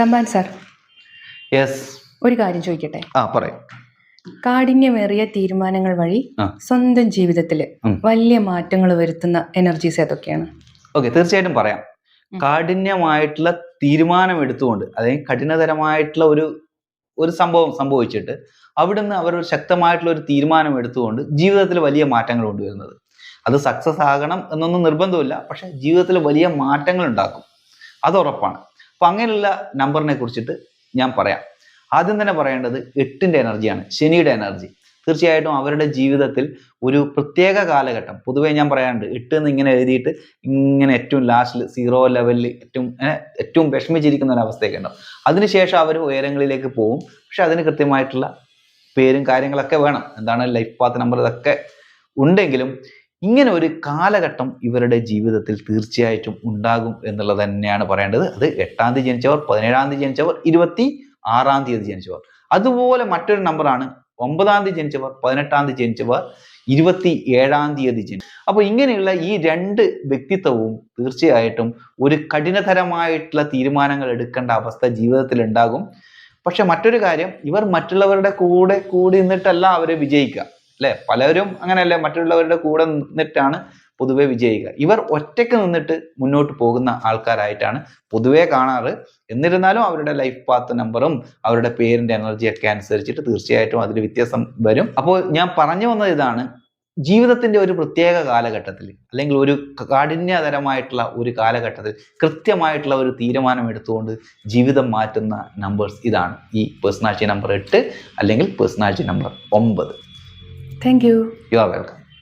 Thampan sir. Yes ഒരു കാര്യം ചോദിക്കട്ടെ? ആ പറയും. കാഠിന്യമേറിയ തീരുമാനങ്ങൾ വഴി ആ. സ്വന്തം ജീവിതത്തിൽ ഉം. വലിയ മാറ്റങ്ങൾ വരുത്തുന്ന എനർജീസ് ഏതൊക്കെയാണ്? ഓക്കെ തീർച്ചയായിട്ടും പറയാം. കാഠിന്യമായിട്ടുള്ള തീരുമാനം എടുത്തുകൊണ്ട് അതായത് കഠിനതരമായിട്ടുള്ള ഒരു ഒരു സംഭവം സംഭവിച്ചിട്ട് അവിടുന്ന് അവർ ഒരു ശക്തമായിട്ടുള്ള ഒരു തീരുമാനം എടുത്തുകൊണ്ട് ജീവിതത്തിൽ വലിയ മാറ്റങ്ങൾ കൊണ്ടുവരുന്നത്. അത് സക്സസ് ആകണം എന്നൊന്നും നിർബന്ധമില്ല പക്ഷെ ജീവിതത്തിൽ വലിയ മാറ്റങ്ങൾ ഉണ്ടാക്കും. അത് ഉറപ്പാണ്. അപ്പം അങ്ങനെയുള്ള നമ്പറിനെ കുറിച്ചിട്ട് ഞാൻ പറയാം. ആദ്യം തന്നെ പറയേണ്ടത് എട്ടിന്റെ എനർജിയാണ് ശനിയുടെ എനർജി. തീർച്ചയായിട്ടും അവരുടെ ജീവിതത്തിൽ ഒരു പ്രത്യേക കാലഘട്ടം. പൊതുവേ ഞാൻ പറയാറുണ്ട് എട്ട് എന്ന് ഇങ്ങനെ എഴുതിയിട്ട് ഇങ്ങനെ ഏറ്റവും ലാസ്റ്റിൽ സീറോ ലെവലിൽ ഏറ്റവും ഏറ്റവും വിഷമിച്ചിരിക്കുന്ന ഒരു അവസ്ഥയൊക്കെ ഉണ്ടാവും. അതിനുശേഷം അവർ ഉയരങ്ങളിലേക്ക് പോകും പക്ഷെ അതിന് കൃത്യമായിട്ടുള്ള പേരും കാര്യങ്ങളൊക്കെ വേണം. എന്താണ് ലൈഫ് പാത്ത് നമ്പർ ഇതൊക്കെ ഉണ്ടെങ്കിലും ഇങ്ങനെ ഒരു കാലഘട്ടം ഇവരുടെ ജീവിതത്തിൽ തീർച്ചയായിട്ടും ഉണ്ടാകും എന്നുള്ളത് തന്നെയാണ് പറയേണ്ടത്. അത് എട്ടാം തീയതി ജനിച്ചവർ പതിനേഴാം തീയതി ജനിച്ചവർ ഇരുപത്തി ആറാം തീയതി ജനിച്ചവർ. അതുപോലെ മറ്റൊരു നമ്പറാണ് ഒമ്പതാം തീയതി ജനിച്ചവർ പതിനെട്ടാം തീയതി ജനിച്ചവർ ഇരുപത്തി ഏഴാം തീയതി ജനിച്ചു അപ്പോൾ ഇങ്ങനെയുള്ള ഈ രണ്ട് വ്യക്തിത്വവും തീർച്ചയായിട്ടും ഒരു കഠിനതരമായിട്ടുള്ള തീരുമാനങ്ങൾ എടുക്കേണ്ട അവസ്ഥ ജീവിതത്തിൽ ഉണ്ടാകും. പക്ഷെ മറ്റൊരു കാര്യം ഇവർ മറ്റുള്ളവരുടെ കൂടെ കൂടി നിന്നിട്ടല്ല അവരെ വിജയിക്കുക. അല്ലെ പലരും അങ്ങനെയല്ലേ മറ്റുള്ളവരുടെ കൂടെ നിന്നിട്ടാണ് പൊതുവെ വിജയിക്കുക. ഇവർ ഒറ്റയ്ക്ക് നിന്നിട്ട് മുന്നോട്ട് പോകുന്ന ആൾക്കാരായിട്ടാണ് പൊതുവെ കാണാറ്. എന്നിരുന്നാലും അവരുടെ ലൈഫ് പാത്ത് നമ്പറും അവരുടെ പേരിന്റെ എനർജിയൊക്കെ അനുസരിച്ചിട്ട് തീർച്ചയായിട്ടും അതിൽ വ്യത്യാസം വരും. അപ്പോൾ ഞാൻ പറഞ്ഞു വന്നത് ഇതാണ് ജീവിതത്തിന്റെ ഒരു പ്രത്യേക കാലഘട്ടത്തിൽ അല്ലെങ്കിൽ ഒരു കാഠിന്യതരമായിട്ടുള്ള ഒരു കാലഘട്ടത്തിൽ കൃത്യമായിട്ടുള്ള ഒരു തീരുമാനം എടുത്തുകൊണ്ട് ജീവിതം മാറ്റുന്ന നമ്പേഴ്സ് ഇതാണ്. ഈ പേഴ്സണാലിറ്റി നമ്പർ എട്ട് അല്ലെങ്കിൽ പേഴ്സണാലിറ്റി നമ്പർ ഒമ്പത്. Thank you. You are welcome.